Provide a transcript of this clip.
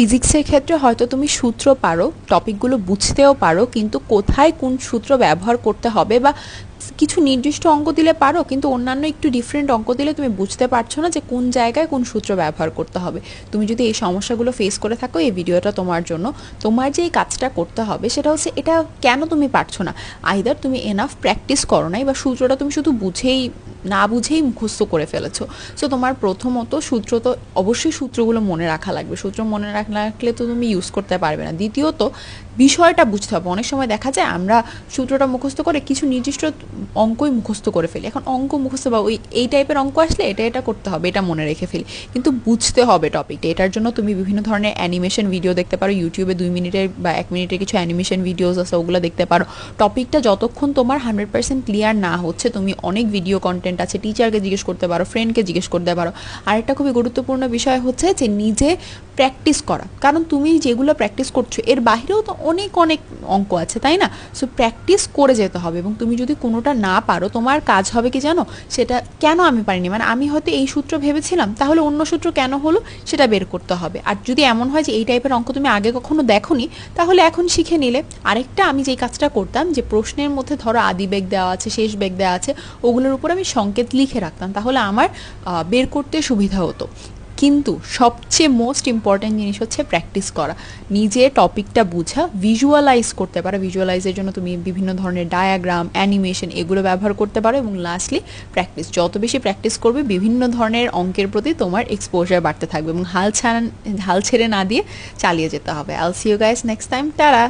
ফিজিক্সের ক্ষেত্রে হয়তো তুমি সূত্র পারো, টপিকগুলো বুঝতেও পারো, কিন্তু কোথায় কোন সূত্র ব্যবহার করতে হবে বা কিছু নির্দিষ্ট অঙ্ক দিলে পারো, কিন্তু অন্যান্য একটু ডিফারেন্ট অঙ্ক দিলে তুমি বুঝতে পারছ না যে কোন জায়গায় কোন সূত্র ব্যবহার করতে হবে। তুমি যদি এই সমস্যাগুলো ফেস করে থাকো, এই ভিডিওটা তোমার জন্য, তোমার যে এই কাজটা করতে হবে সেটা হচ্ছে এটা কেন তুমি পারছ না? আইদার তুমি এনাফ প্র্যাকটিস করো নাই বা সূত্রটা তুমি শুধু বুঝেই না বুঝেই মুখস্থ করে ফেলেছো। সো তোমার প্রথমত সূত্র তো অবশ্যই সূত্রগুলো মনে রাখা লাগবে। সূত্র মনে রাখ- না রাখলে তো তুমি ইউজ করতে পারবে না। দ্বিতীয়ত, বিষয়টা বুঝতে হবে। অনেক সময় দেখা যায় আমরা সূত্রটা মুখস্থ করে কিছু নির্দিষ্ট অঙ্কই মুখস্থ করে ফেলি। এখন অঙ্ক মুখস্থ বা ওই এই টাইপের অঙ্ক আসলে এটা এটা করতে হবে, এটা মনে রেখে ফেলি। কিন্তু বুঝতে হবে টপিকটা এটার জন্য তুমি বিভিন্ন ধরনের অ্যানিমেশন ভিডিও দেখতে পারো। ইউটিউবে দুই মিনিটের বা এক মিনিটের কিছু অ্যানিমেশন ভিডিওস আছে, ওগুলো দেখতে পারো। টপিকটা যতক্ষণ তোমার হান্ড্রেড পার্সেন্ট ক্লিয়ার না হচ্ছে, তুমি অনেক ভিডিও কন্টেন্ট আছে টিচারকে জিজ্ঞেস করতে পারো ফ্রেন্ডকে জিজ্ঞেস করতে পারো। আরেকটা খুবই গুরুত্বপূর্ণ বিষয় হচ্ছে যে, নিজে প্র্যাকটিস করা। কারণ তুমি যেগুলো প্র্যাকটিস করছ, এর বাইরেও তো অনেক অনেক অঙ্ক আছে, তাই না? সো প্র্যাকটিস করে যেতে হবে এবং তুমি যদি কোনোটা না পারো, তোমার কাজ হবে কি জানো? সেটা কেন আমি পারিনি? মানে আমি হয়তো এই সূত্র ভেবেছিলাম, তাহলে অন্য সূত্র কেন হলো? সেটা বের করতে হবে। আর যদি এমন হয় যে, এই টাইপের অঙ্ক তুমি আগে কখনো দেখোনি, তাহলে এখন শিখে নিলে। আরেকটা আমি যেই কাজটা করতাম, যে প্রশ্নের মধ্যে ধরো আদি বেগ দেওয়া আছে, শেষ বেগ দেওয়া আছে, ওগুলোর উপর আমি সংকেত লিখে রাখতাম, তাহলে আমার বের করতে সুবিধা হতো। কিন্তু সবচেয়ে মোস্ট ইম্পর্ট্যান্ট জিনিস হচ্ছে প্র্যাকটিস করা। নিজে টপিকটা বুঝা ভিজুয়ালাইজ করতে পারো। ভিজুয়ালাইজের জন্য তুমি বিভিন্ন ধরনের ডায়াগ্রাম অ্যানিমেশন এগুলো ব্যবহার করতে পারো এবং লাস্টলি প্র্যাকটিস যত বেশি প্র্যাকটিস করবে, বিভিন্ন ধরনের অঙ্কের প্রতি তোমার এক্সপোজার বাড়তে থাকবে এবং হাল ছাড়া হাল ছেড়ে না দিয়ে চালিয়ে যেতে হবে। All guys next time টারা